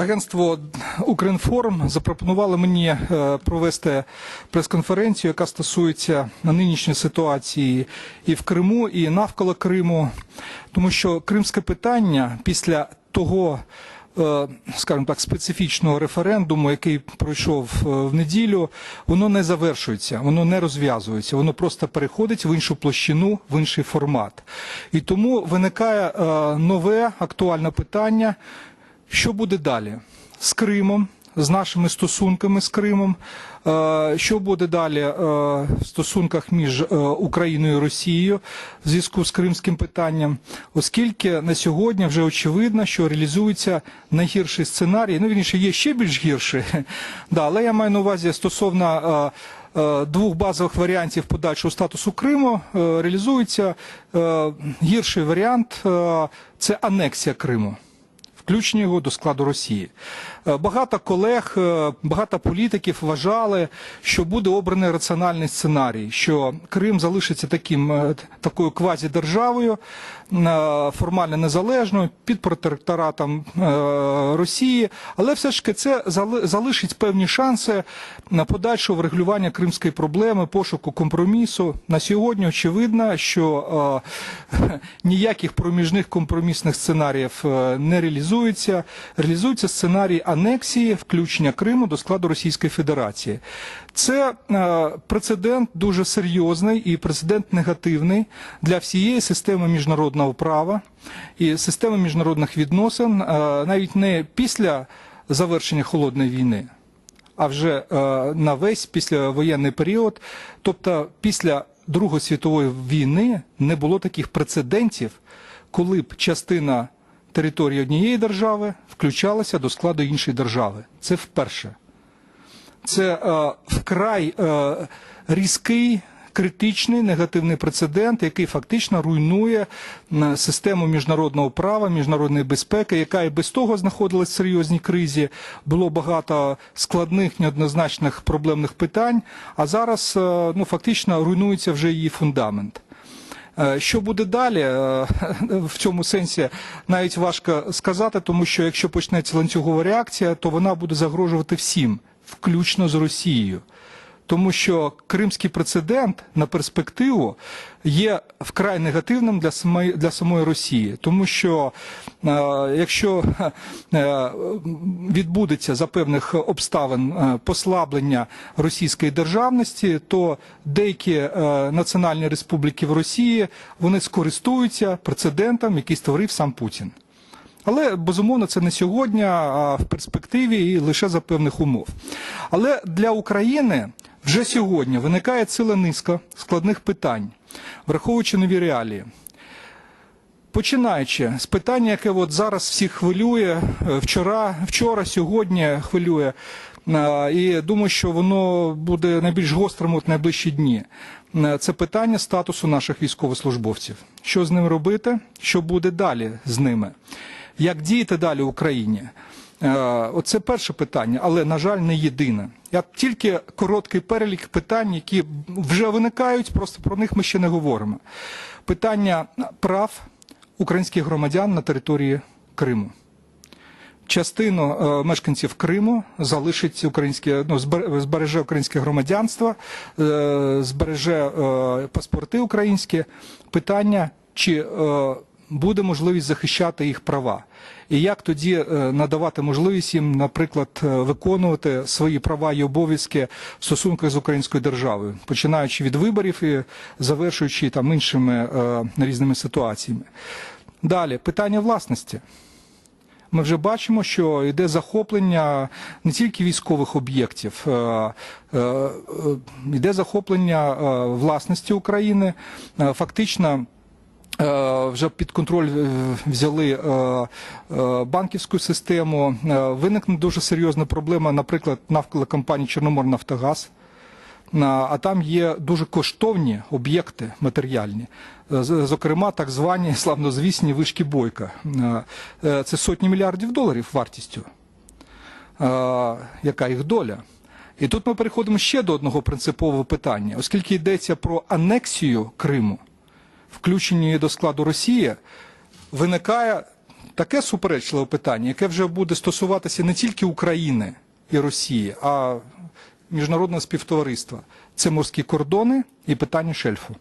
Агентство Укрінформ запропонувало мені е, провести прес-конференцію, яка стосується нинішньої ситуації і в Криму, і навколо Криму, тому що кримське питання після того. е, Скажімо так, специфічного референдуму, який пройшов е, в неділю, воно не завершується, воно не розв'язується, воно просто переходить в іншу площину, в інший формат. І тому виникає нове актуальне питання, що буде далі з Кримом, з нашими стосунками з Кримом? Е, Що буде далі е, в стосунках між е, Україною і Росією в зв'язку з кримським питанням? Оскільки на сьогодні вже очевидно, що реалізується найгірший сценарій, ну вірніше, є ще більш гірший, да, але я маю на увазі стосовно. Двох базових варіантів подальшого статусу Криму реалізується гірший варіант це анексія Криму включення його до складу Росії. Е, Багато колег, е, багато політиків вважали, що буде обраний раціональний сценарій, що Крим залишиться таким е, такою квазідержавою, формально незалежною, під протекторатом Росії, але все ж таки це зали- залишить певні шанси на подальше врегулювання кримської проблеми, пошуку компромісу. На сьогодні очевидно, що ніяких проміжних компромісних сценаріїв не реалізується. Реалізується сценарій анексії, включення Криму до складу Російської Федерації. Це е, прецедент дуже серйозний і прецедент негативний для всієї системи міжнародного права і системи міжнародних відносин, е, навіть не після завершення холодної війни а вже е, на весь післявоєнний період. Тобто після Другої світової війни не було таких прецедентів, коли б частина території однієї держави включалася до складу іншої держави. Це вперше. Це е, вкрай е, різкий. Критичний негативний прецедент, який фактично руйнує систему міжнародного права, міжнародної безпеки, яка і без того знаходилась в серйозній кризі. Було багато складних, неоднозначних проблемних питань. А зараз е, ну фактично руйнується вже її фундамент. Е, Що буде далі е, в цьому сенсі навіть важко сказати, тому що якщо почнеться ланцюгова реакція, то вона буде загрожувати всім, включно з Росією. Тому що кримський прецедент на перспективу є вкрай негативним для самої для самої Росії, тому що е, якщо е, відбудеться за певних обставин е, послаблення російської державності, то деякі е, національні республіки в Росії вони скористуються прецедентом, який створив сам Путін. Але безумовно це не сьогодні, а в перспективі і лише за певних умов. Але для України вже сьогодні виникає ціла низка складних питань, враховуючи нові реалії. Починаючи з питання, яке от зараз всіх хвилює, е, вчора, вчора, сьогодні хвилює, е, і думаю, що воно буде найбільш гострим от найближчі дні. Е, Це питання статусу наших військовослужбовців. Що з ними робити? Що буде далі з ними? Як діяти далі в Україні? Е, Оце перше питання, але, на жаль, не єдине. Я тільки короткий перелік питань, які вже виникають, просто про них ми ще не говоримо. Питання прав українських громадян на території Криму. Частину е, мешканців Криму залишить українське, ну, збереже українське громадянство, е, збереже паспорти українські. Питання, чи буде можливість захищати їх права. І як тоді е, надавати можливість їм, наприклад, е, виконувати свої права і обов'язки в стосунках з українською державою, починаючи від виборів і завершуючи там іншими е, різними ситуаціями. Далі питання власності. Ми вже бачимо, що йде захоплення не тільки військових об'єктів, йде захоплення власності України. Фактично. Е, Вже під контроль е, взяли е, банківську систему. Виникне дуже серйозна проблема, наприклад, навколо компанії Чорноморнафтогаз. На- А там є дуже коштовні об'єкти матеріальні, зокрема, так звані славнозвісні вишки бойка. Це сотні мільярдів доларів вартістю. Яка їх доля? І тут ми переходимо ще до одного принципового питання, оскільки йдеться про анексію Криму, включення до складу Росії, виникає таке суперечливе питання, яке вже буде стосуватися не тільки України і Росії, а міжнародного співтовариства. Це морські кордони і питання шельфу.